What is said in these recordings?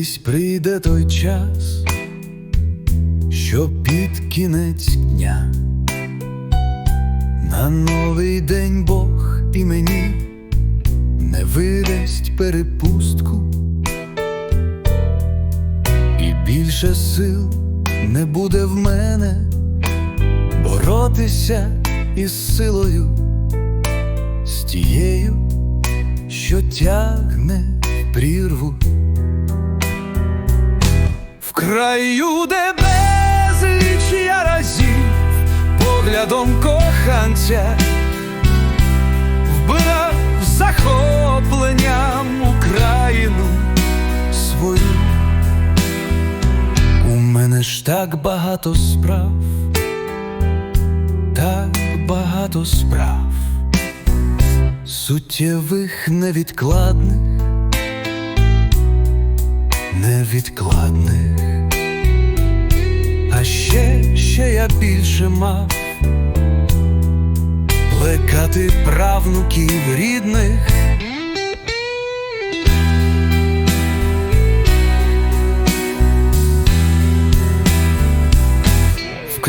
Колись прийде той час, що під кінець дня на новий день Бог і мені не видасть перепустку, і більше сил не буде в мене боротися із силою, з тією, що тягне прірву. Краю, де безліч я разів поглядом коханця вбирав захопленням Україну свою. У мене ж так багато справ, так багато справ, суттєвих невідкладних, невідкладних. А ще, ще я більше мав плекати правнуків рідних. В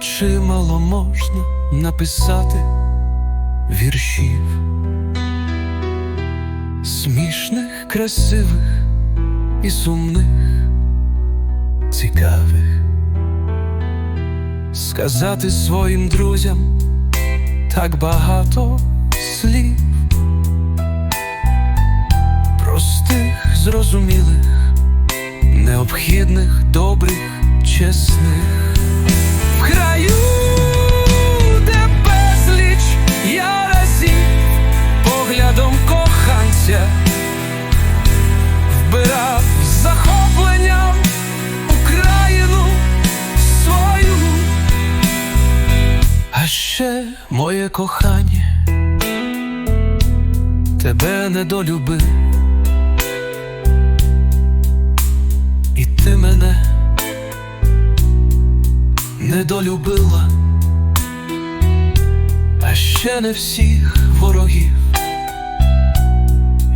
чимало можна написати віршів. Смішних, красивих і сумних, цікавих, сказати своїм друзям так багато слів, простих, зрозумілих, необхідних, добрих, чесних. Ще моє кохання. Тебе недолюбив, і ти мене недолюбила, а ще не всіх ворогів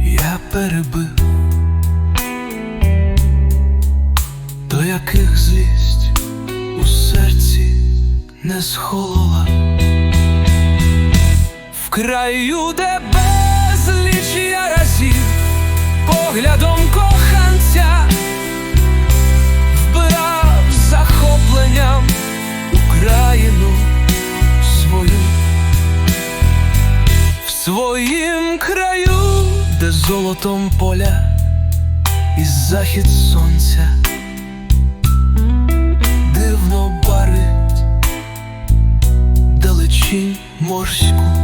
я перебив, до яких злість у серці не схолола, краю, де безліч я разів поглядом коханця вбирав захопленням Україну свою. В своїм краю, де золотом поля і захід сонця. Дивно барить далечінь морську,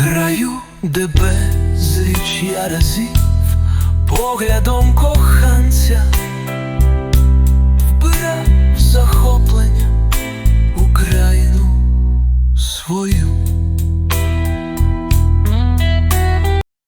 краю, де безліч я разів поглядом коханця вбирав захоплення Україну свою.